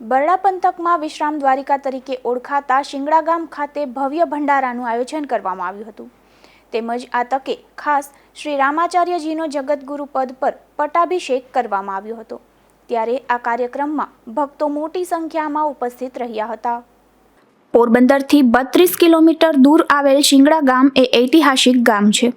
બરડા પંથકમાં વિશ્રામ દ્વારિકા તરીકે ઓળખાતા શિંગડા ગામ ખાતે ભવ્ય ભંડારાનું આયોજન કરવામાં આવ્યું હતું. તેમજ આ તકે ખાસ શ્રી રામાચાર્યજીનો જગતગુરુ પદ પર પટ્ટાભિષેક કરવામાં આવ્યો હતો. ત્યારે આ કાર્યક્રમમાં ભક્તો મોટી સંખ્યામાં ઉપસ્થિત રહ્યા હતા. પોરબંદરથી બત્રીસ કિલોમીટર દૂર આવેલ શિંગડા ગામ એ ઐતિહાસિક ગામ છે.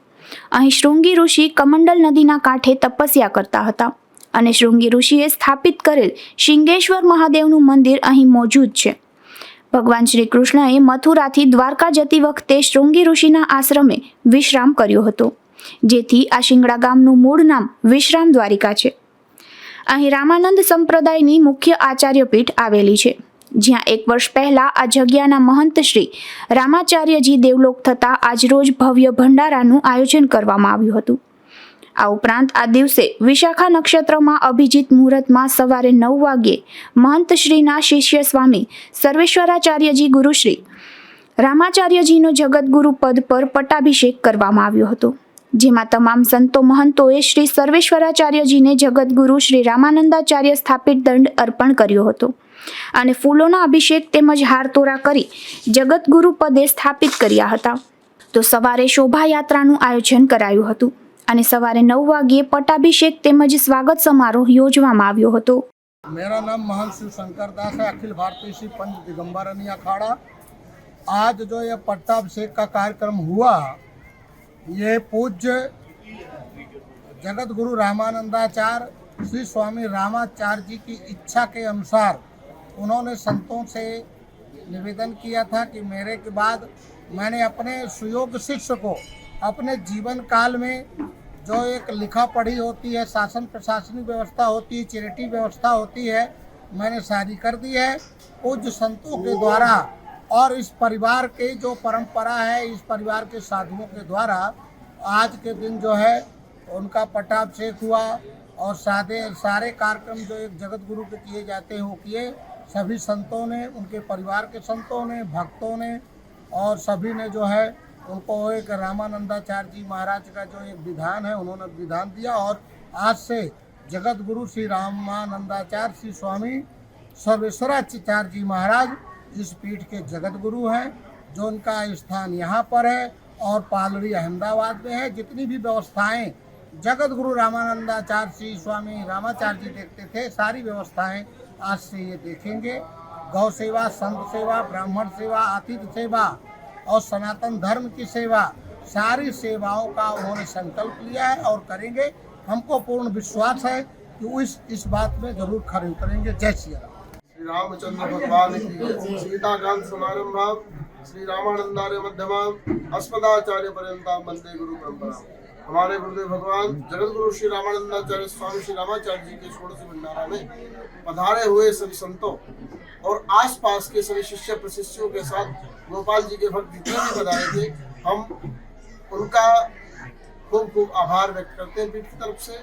અહીં શૃંગી ઋષિ કમંડલ નદીના કાંઠે તપસ્યા કરતા હતા. અને શૃંગી ઋષિએ સ્થાપિત કરેલ શિંગેશ્વર મહાદેવનું મંદિર અહીં મોજૂદ છે. ભગવાન શ્રી કૃષ્ણએ મથુરાથી દ્વારકા જતી વખતે શૃંગી ઋષિના આશ્રમે વિશ્રામ કર્યો હતો, જેથી આ શિંગડા ગામનું મૂળ નામ વિશ્રામ દ્વારિકા છે. અહીં રામાનંદ સંપ્રદાયની મુખ્ય આચાર્યપીઠ આવેલી છે, જ્યાં એક વર્ષ પહેલા આ જગ્યાના મહંત શ્રી રામાચાર્યજી દેવલોક થતા આજરોજ ભવ્ય ભંડારાનું આયોજન કરવામાં આવ્યું હતું. આ ઉપરાંત આ દિવસે વિશાખા નક્ષત્રમાં અભિજીત મુહૂર્તમાં સવારે નવ વાગ્યે મહંત શ્રીના શિષ્ય સ્વામી સર્વેશ્વરાચાર્યજી ગુરુશ્રી રામાચાર્યજીનો જગતગુરુ પદ પર પટ્ટાભિષેક કરવામાં આવ્યો હતો. જેમાં તમામ સંતો મહંતોએ શ્રી સર્વેશ્વરાચાર્યજીને જગતગુરુ શ્રી રામાનંદાચાર્ય સ્થાપિત દંડ અર્પણ કર્યો હતો અને ફૂલોના અભિષેક તેમજ હારતોરા કરી જગતગુરુ પદે સ્થાપિત કર્યા હતા. તો સવારે શોભાયાત્રાનું આયોજન કરાયું હતું. અને સવારે નવ વાગ્યે પટ્ટાભિષેક તેમજ સ્વાગત સમારોહ યોજવામાં આવ્યો હતો मेरा नाम महंत शिव शंकर दास है अखिल भारतीय शिव पंच दिगंबरनी अखाड़ा आज जो ये पट्टाभिषेक का कार्यक्रम हुआ ये पूज्य जगत गुरु रामानंदाचार्य श्री स्वामी रामाचार्य जी की इच्छा के अनुसार उन्होंने संतों से निवेदन किया था कि मेरे के बाद मैंने अपने सुयोग शिष्य को अपने जीवन काल में जो एक लिखा पढ़ी होती है, शासन प्रशासनिक व्यवस्था होती है, चैरिटी व्यवस्था होती है, मैंने शादी कर दी है पूज्य संतों के द्वारा और इस परिवार के जो परंपरा है, इस परिवार के साधुओं के द्वारा आज के दिन जो है, उनका पट्टाभिषेक हुआ और सादे, सारे कार्यक्रम जो एक जगत गुरु के किए जाते हैं, वो किए। सभी संतों ने, उनके परिवार के संतों ने, भक्तों ने और सभी ने जो है उनको एक रामानंदाचार्य जी महाराज का जो एक विधान है, उन्होंने विधान दिया और आज से जगत गुरु श्री रामानंदाचार्य श्री स्वामी सर्वेश्वराचार्य जी महाराज इस पीठ के जगत गुरु हैं, जो उनका स्थान यहाँ पर है और पालड़ी अहमदाबाद में है। जितनी भी व्यवस्थाएँ जगत गुरु रामानंदाचार्य श्री स्वामी रामाचार्य जी देखते थे, सारी व्यवस्थाएँ आज से ये देखेंगे। गौ सेवा, संत सेवा, ब्राह्मण सेवा, आतिथ्य सेवा और सनातन धर्म की सेवा, सारी सेवाओं का उन्होंने संकल्प लिया है और करेंगे। हमको पूर्ण विश्वास है कि इस इस बात में ज़रूर खड़े उतरेंगे जय श्री राम। श्री रामचंद्र भगवान की सीताकांत समारंभा श्री रामानंदार्य मध्यमा अस्मदाचार्य पर्यंता वंदे गुरु परंपरा। हमारे गुरुदेव भगवान जगत गुरु श्री रामानंदाचार्य स्वामी श्री रामाचार्य जी के षोड़शी भंडारा में पधारे हुए सभी संतों और आसपास के सभी शिष्य प्रशिष्यों के साथ गोपाल जी के भक्त जितने भी पधारे थे, हम उनका खूब खूब आभार व्यक्त करते हैं पीठ की तरफ़ से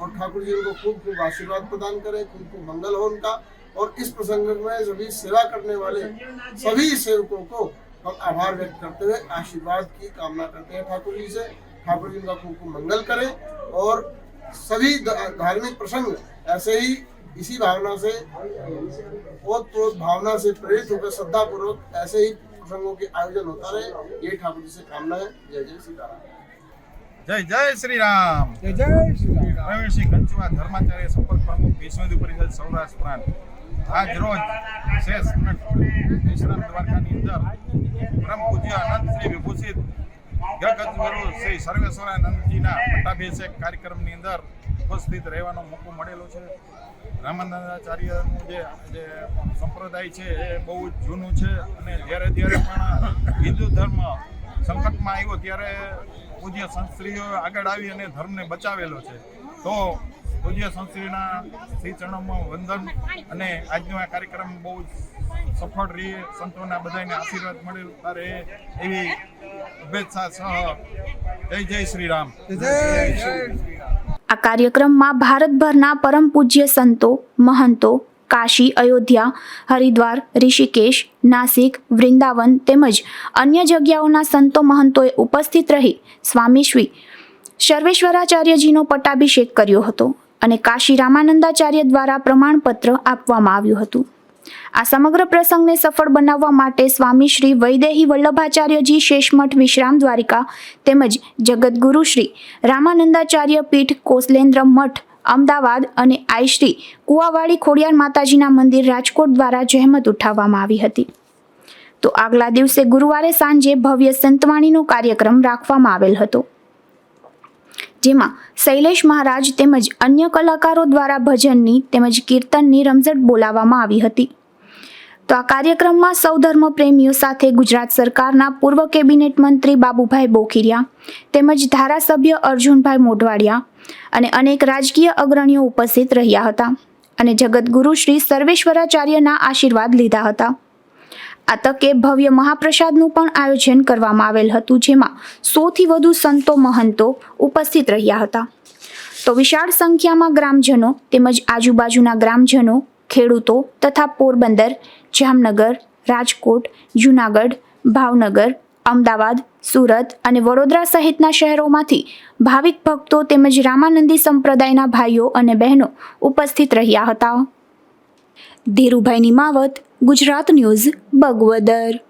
और ठाकुर जी उनको खूब खूब आशीर्वाद प्रदान करें, खूब खूब मंगल हो उनका। और इस प्रसंग में सभी सेवा करने वाले सभी सेवकों को हम आभार व्यक्त करते हुए आशीर्वाद की कामना करते हैं ठाकुर जी से। ठाकुर जी उनका खूब खूब मंगल करें और सभी धार्मिक प्रसंग ऐसे ही इसी भावना से ओतप्रोत भावना से प्रेरित होकर श्रद्धा पूर्वक ऐसे ही प्रसंगों के आयोजन होता रहे ये ठाकुर जी से कामना है जय जय सीताराम જય જય શ્રી રામ जय जय श्री राम પ્રવીણસિંહ કંચુઆ ધર્માચાર્ય સંપર્ક પ્રમુખ વિશ્વ હિન્દુ પરિષદ સૌરાષ્ટ્ર પ્રાંત આજ રોજ શેષ વિશ્રામ દ્વારકાની અંદર પરમ પૂજ્ય અનંત શ્રી વિભૂષિત જગતગુરુ શ્રી સર્વેશ્વરાનંદજીના પટ્ટાભિષેક કાર્યક્રમની અંદર ઉપસ્થિત રહેવાનો મોકો મળેલો છે. રામાનંદાચાર્યનું જે જે સંપ્રદાય છે એ બહુ જ જૂનું છે અને જ્યારે જ્યારે પણ હિન્દુ ધર્મ સંકટમાં આવ્યો ત્યારે પૂજ્ય સંસ્ત્રીઓ આગળ આવી અને ધર્મને બચાવેલો છે. તો પૂજ્ય સંસ્ત્રીના શ્રી ચરણમાં વંદન અને આજનો આ કાર્યક્રમ બહુ જ સફળ રહીએ સંતોના બધાને આશીર્વાદ મળેલા રહે એવી શુભેચ્છા સહ. જય જય શ્રી રામ જય આ કાર્યક્રમમાં ભારતભરના પરમ પૂજ્ય સંતો મહંતો કાશી અયોધ્યા હરિદ્વાર ઋષિકેશ નાસિક વૃંદાવન તેમજ અન્ય જગ્યાઓના સંતો મહંતોએ ઉપસ્થિત રહી સ્વામીશ્રી સર્વેશ્વરાચાર્યજીનો પટ્ટાભિષેક કર્યો હતો અને કાશી રામાનંદાચાર્ય દ્વારા પ્રમાણપત્ર આપવામાં આવ્યું હતું. આ સમગ્ર પ્રસંગને સફળ બનાવવા માટે સ્વામી શ્રી વૈદેહી વલ્લભાચાર્યજી શેષમઠ વિશ્રામ દ્વારિકા તેમજ જગતગુરુ શ્રી રામાનંદાચાર્ય પીઠ કોસલેન્દ્ર મઠ, અમદાવાદ અને આઈ શ્રી કુવાવાડી ખોડિયાર માતાજીના મંદિર રાજકોટ દ્વારા જહેમત ઉઠાવવામાં આવી હતી. તો આગલા દિવસે ગુરુવારે સાંજે ભવ્ય સંતવાણીનો કાર્યક્રમ રાખવામાં આવેલ હતો. જેમાં શૈલેષ મહારાજ તેમજ અન્ય કલાકારો દ્વારા ભજનની તેમજ કીર્તનની રમઝટ બોલાવવામાં આવી હતી. તો આ કાર્યક્રમમાં સૌ ધર્મ પ્રેમીઓ સાથે ગુજરાત સરકારના પૂર્વ કેબિનેટ મંત્રી બાબુભાઈ બોખીરિયા તેમજ ધારાસભ્ય અર્જુનભાઈ મોઢવાડિયા અને અનેક રાજકીય અગ્રણીઓ ઉપસ્થિત રહ્યા હતા અને જગતગુરુ શ્રી સર્વેશ્વરાચાર્યના આશીર્વાદ લીધા હતા. આ તકે ભવ્ય મહાપ્રસાદનું પણ આયોજન કરવામાં આવેલ હતું, જેમાં સોથી વધુ સંતો મહંતો ઉપસ્થિત રહ્યા હતા. તો વિશાળ સંખ્યામાં ગ્રામજનો તેમજ આજુબાજુના ગ્રામજનો ખેડૂતો તથા પોરબંદર, જામનગર, રાજકોટ, જૂનાગઢ, ભાવનગર, અમદાવાદ, સુરત અને વડોદરા સહિતના શહેરોમાંથી ભાવિક ભક્તો તેમજ રામાનંદી સંપ્રદાયના ભાઈઓ અને બહેનો ઉપસ્થિત રહ્યા હતા. ધીરુભાઈ નિમાવત ગુજરાત ન્યૂઝ, બગવદર.